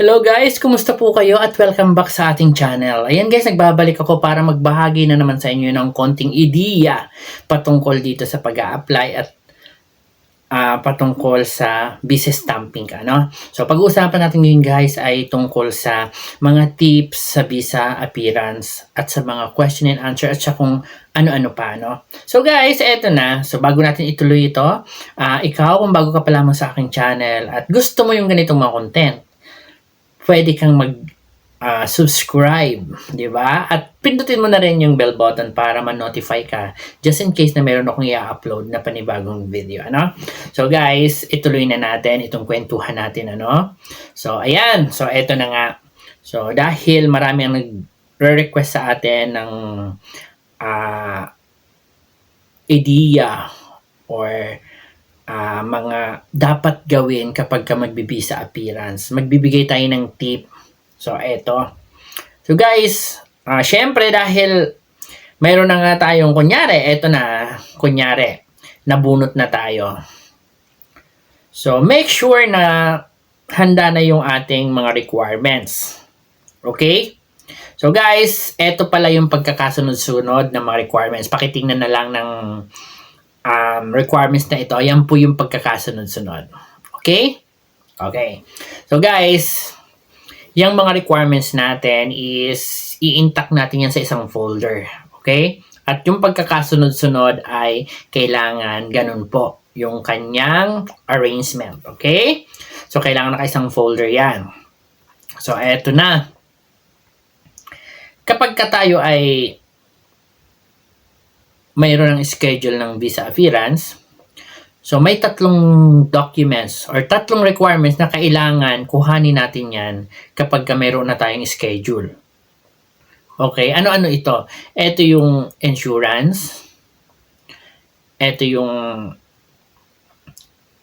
Hello guys, kumusta po kayo at welcome back sa ating channel. Ayan guys, nagbabalik ako para magbahagi na naman sa inyo ng konting ideya patungkol dito sa pag apply at ah, patungkol sa visa stamping ka, no? So pag-uusapan natin ngayon guys ay tungkol sa mga tips sa visa appearance at sa mga question and answer at sa kung ano-ano pa, no? So guys, eto na. So bago natin ituloy ito, ah, ikaw kung bago ka pa lamang sa aking channel at gusto mo yung ganitong mga content, pwede kang mag ah, subscribe, di ba? At pindutin mo na rin yung bell button para ma-notify ka just in case na meron akong i-upload na panibagong video, ano? So guys, ituloy na natin itong kwentuhan natin, ano? So ayan, so eto na nga. So dahil marami ang nag-request sa atin ng ah idea or ah, mga dapat gawin kapag ka magbibisa appearance. Magbibigay tayo ng tip. So, eto. So, guys, ah, syempre dahil mayroon na nga tayong, kunyari, eto na, kunyari, nabunot na tayo. So, make sure na handa na yung ating mga requirements. Okay? So, guys, eto pala yung pagkakasunod-sunod ng mga requirements. Pakitingnan na lang ng um, requirements na ito, ayan po yung pagkakasunod-sunod. Okay? Okay. So guys, yung mga requirements natin is i-intact natin yan sa isang folder. Okay? At yung pagkakasunod-sunod ay kailangan ganun po yung kanyang arrangement. Okay? So, kailangan naka isang folder yan. So, eto na. Kapag ka tayo ay mayroon ng schedule ng visa appearance. So may tatlong documents or tatlong requirements na kailangan kuhanin natin yan kapag ka mayroon na tayong schedule. Okay, ano-ano ito? Ito yung insurance. Ito yung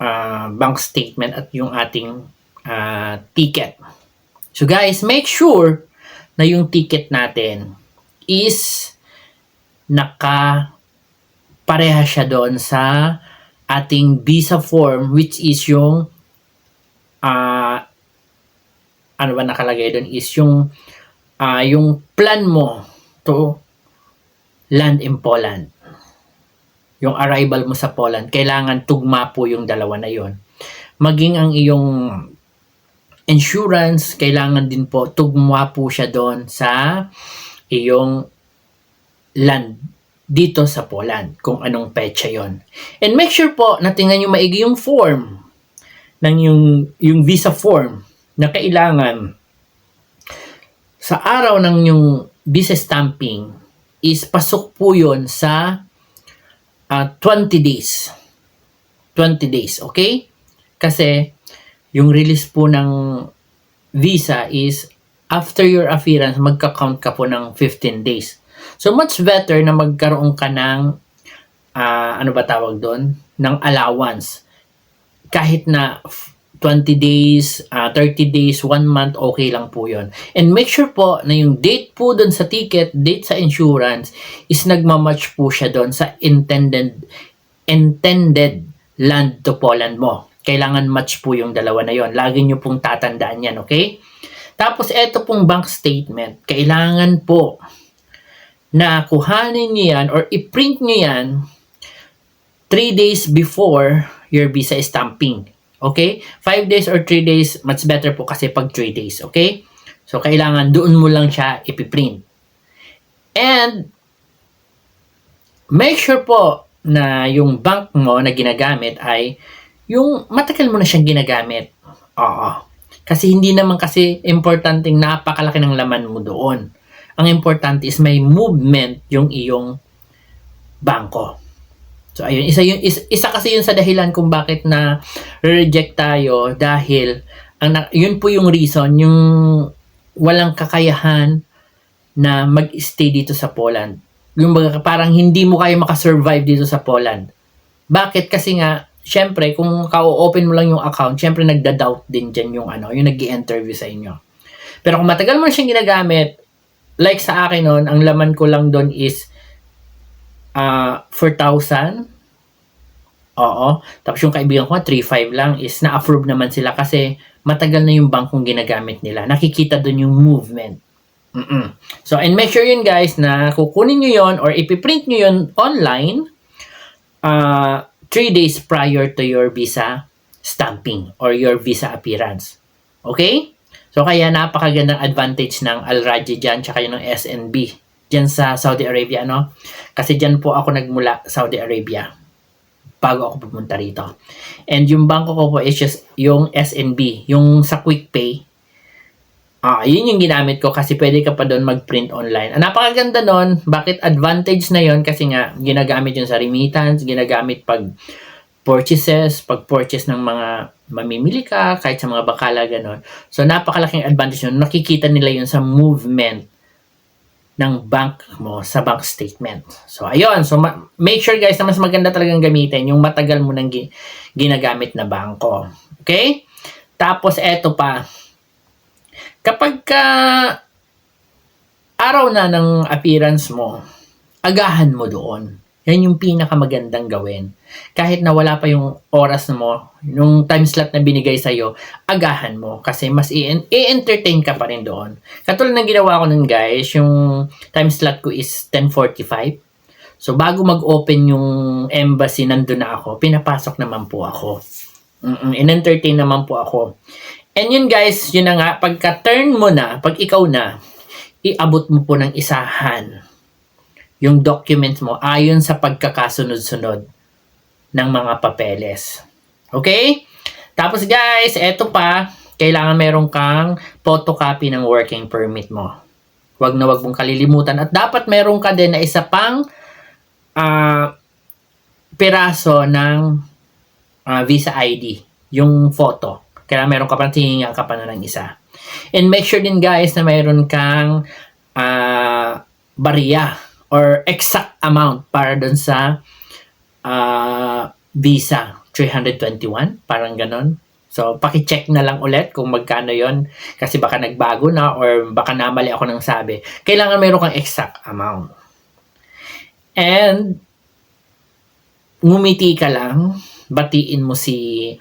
ah, bank statement at yung ating ah, ticket. So guys, make sure na yung ticket natin is naka pareha siya doon sa ating visa form which is yung ah ano ba nakalagay doon is yung ah yung plan mo to land in Poland. Yung arrival mo sa Poland, kailangan tugma po yung dalawa na yon. Maging ang iyong insurance, kailangan din po tugma po siya doon sa iyong land dito sa Poland kung anong petsa yon. And make sure po na tingnan nyo maigi yung form ng yung, yung visa form na kailangan sa araw ng yung visa stamping is pasok po yon sa ah, 20 days. 20 days, okay? Kasi yung release po ng visa is after your appearance, magka-count ka po ng 15 days. So much better na magkaroon ka ng ah, ano ba tawag doon? ng allowance. Kahit na f- 20 days, ah, 30 days, 1 month, okay lang po yon. And make sure po na yung date po doon sa ticket, date sa insurance, is nagmamatch po siya doon sa intended intended land to Poland mo. Kailangan match po yung dalawa na yon. Lagi nyo pong tatandaan yan, okay? Tapos, eto pong bank statement. Kailangan po na kuhanin nyo yan or i-print nyo yan 3 days before your visa stamping. Okay? 5 days or 3 days, much better po kasi pag 3 days. Okay? So, kailangan doon mo lang siya ipiprint. And, make sure po na yung bank mo na ginagamit ay yung matagal mo na siyang ginagamit. Oo. Kasi hindi naman kasi importanteng napakalaki ng laman mo doon. Ang importante is may movement yung iyong bangko. So ayun, isa yun isa, isa kasi yun sa dahilan kung bakit na reject tayo dahil ang yun po yung reason yung walang kakayahan na mag-stay dito sa Poland. Yung baga, parang hindi mo kaya makasurvive dito sa Poland. Bakit? Kasi nga, syempre, kung ka-open mo lang yung account, syempre nagda-doubt din dyan yung ano, yung nag interview sa inyo. Pero kung matagal mo na siyang ginagamit, like sa akin noon, ang laman ko lang doon is ah 4,000 Oo. Tapos yung kaibigan ko, 3.5 lang is na-approve naman sila kasi matagal na yung bangkong ginagamit nila. Nakikita doon yung movement. Mm-mm. So, and make sure yun guys na kukunin nyo yun or ipiprint nyo yun online uh, 3 days prior to your visa stamping or your visa appearance. Okay? So, kaya napakagandang advantage ng Al Rajhi dyan tsaka yung ng SNB dyan sa Saudi Arabia, no? Kasi dyan po ako nagmula Saudi Arabia bago ako pumunta rito. And yung bangko ko po is just yung SNB, yung sa Quick Pay. Ah, yun yung ginamit ko kasi pwede ka pa doon mag-print online. Ang napakaganda nun, bakit advantage na yon kasi nga ginagamit yun sa remittance, ginagamit pag purchases, pag purchase ng mga mamimili ka, kahit sa mga bakala, gano'n. So, napakalaking advantage yun. Nakikita nila yun sa movement ng bank mo sa bank statement. So, ayun. So, ma- make sure guys na mas maganda talagang gamitin yung matagal mo nang gi- ginagamit na bangko. Okay? Tapos, eto pa. Kapag ka araw na ng appearance mo, agahan mo doon. Yan yung pinakamagandang gawin. Kahit na wala pa yung oras mo, yung time slot na binigay sa'yo, agahan mo. Kasi mas i-entertain ka pa rin doon. Katulad ng ginawa ko nun guys, yung time slot ko is 10.45. So bago mag-open yung embassy, nandun na ako. Pinapasok naman po ako. Mm-mm, in-entertain naman po ako. And yun guys, yun na nga, pagka-turn mo na, pag ikaw na, iabot mo po ng isahan yung documents mo ayon sa pagkakasunod-sunod ng mga papeles. Okay? Tapos guys, eto pa, kailangan meron kang photocopy ng working permit mo. Huwag na wag mong kalilimutan. At dapat meron ka din na isa pang uh, piraso ng uh, visa ID, yung photo. Kaya meron ka pa, tingin ka pa na ng isa. And make sure din guys na meron kang uh, bariya or exact amount para dun sa uh, visa 321 parang ganon so paki-check na lang ulit kung magkano yon kasi baka nagbago na or baka namali ako ng sabi. Kailangan meron kang exact amount. And ngumiti ka lang batiin mo si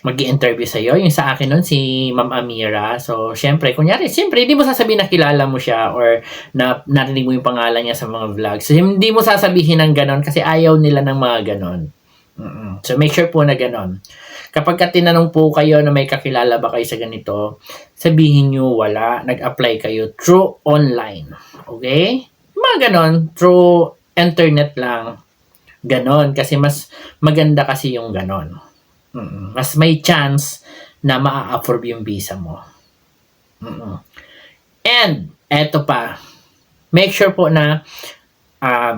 mag interview sa iyo. Yung sa akin nun, si Ma'am Amira. So, syempre, kunyari, syempre, hindi mo sasabihin na kilala mo siya or na narinig mo yung pangalan niya sa mga vlogs. So, hindi mo sasabihin ng ganon kasi ayaw nila ng mga ganon. Mm-mm. So, make sure po na ganon. Kapag ka tinanong po kayo na may kakilala ba kayo sa ganito, sabihin nyo wala, nag-apply kayo through online. Okay? Mga ganon, through internet lang. Ganon, kasi mas maganda kasi yung ganon. Mm-mm. Mas may chance na maa-approve yung visa mo. Mm-mm. And, eto pa, make sure po na uh,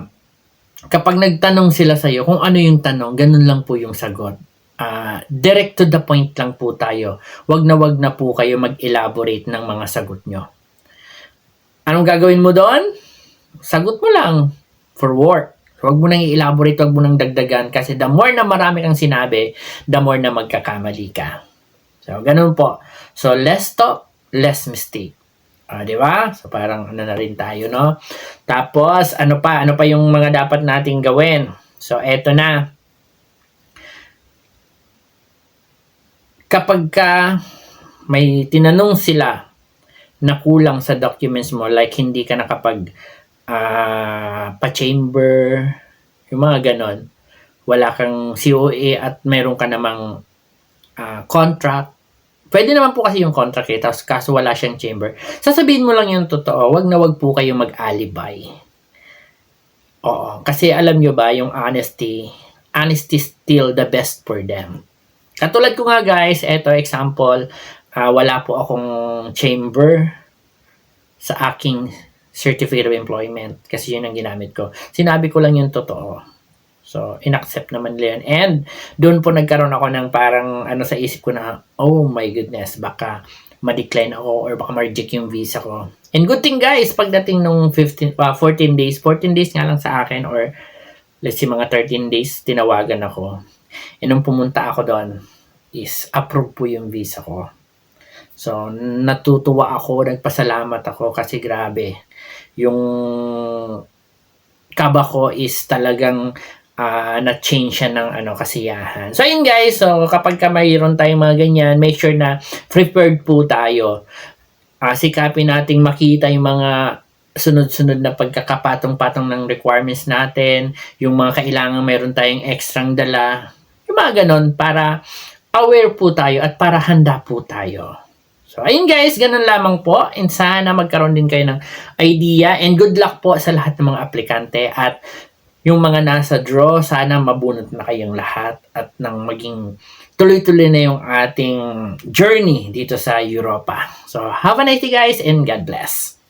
kapag nagtanong sila sa iyo kung ano yung tanong, ganun lang po yung sagot. Uh, direct to the point lang po tayo. Wag na wag na po kayo mag-elaborate ng mga sagot nyo. Anong gagawin mo doon? Sagot mo lang for work. Huwag mo nang i-elaborate, huwag mo nang dagdagan kasi the more na marami kang sinabi, the more na magkakamali ka. So, ganun po. So, less talk, less mistake. Ah, di ba? So, parang ano na rin tayo, no? Tapos, ano pa? Ano pa yung mga dapat nating gawin? So, eto na. Kapag ka may tinanong sila na kulang sa documents mo, like hindi ka nakapag uh, pa-chamber, yung mga ganon. Wala kang COA at meron ka namang uh, contract. Pwede naman po kasi yung contract eh, tapos kaso wala siyang chamber. Sasabihin mo lang yung totoo, wag na wag po kayo mag-alibay. Oo, kasi alam nyo ba, yung honesty, honesty still the best for them. Katulad ko nga guys, eto example, uh, wala po akong chamber sa aking certificate of employment kasi yun ang ginamit ko. Sinabi ko lang yung totoo. So, inaccept naman nila yun. And, doon po nagkaroon ako ng parang ano sa isip ko na, oh my goodness, baka ma-decline ako or baka ma-reject yung visa ko. And good thing guys, pagdating nung 15, uh, 14 days, 14 days nga lang sa akin or let's say mga 13 days, tinawagan ako. And nung pumunta ako doon, is approve po yung visa ko. So, natutuwa ako, nagpasalamat ako kasi grabe yung kaba ko is talagang ah, na-change siya ng ano, kasiyahan. So, yun guys. So, kapag ka mayroon tayong mga ganyan, make sure na prepared po tayo. Ah, sikapin nating makita yung mga sunod-sunod na pagkakapatong-patong ng requirements natin, yung mga kailangan meron tayong extrang dala, yung mga ganon para aware po tayo at para handa po tayo. So, ayun guys, ganun lamang po. And sana magkaroon din kayo ng idea. And good luck po sa lahat ng mga aplikante. At yung mga nasa draw, sana mabunot na kayong lahat. At nang maging tuloy-tuloy na yung ating journey dito sa Europa. So, have a nice day guys and God bless.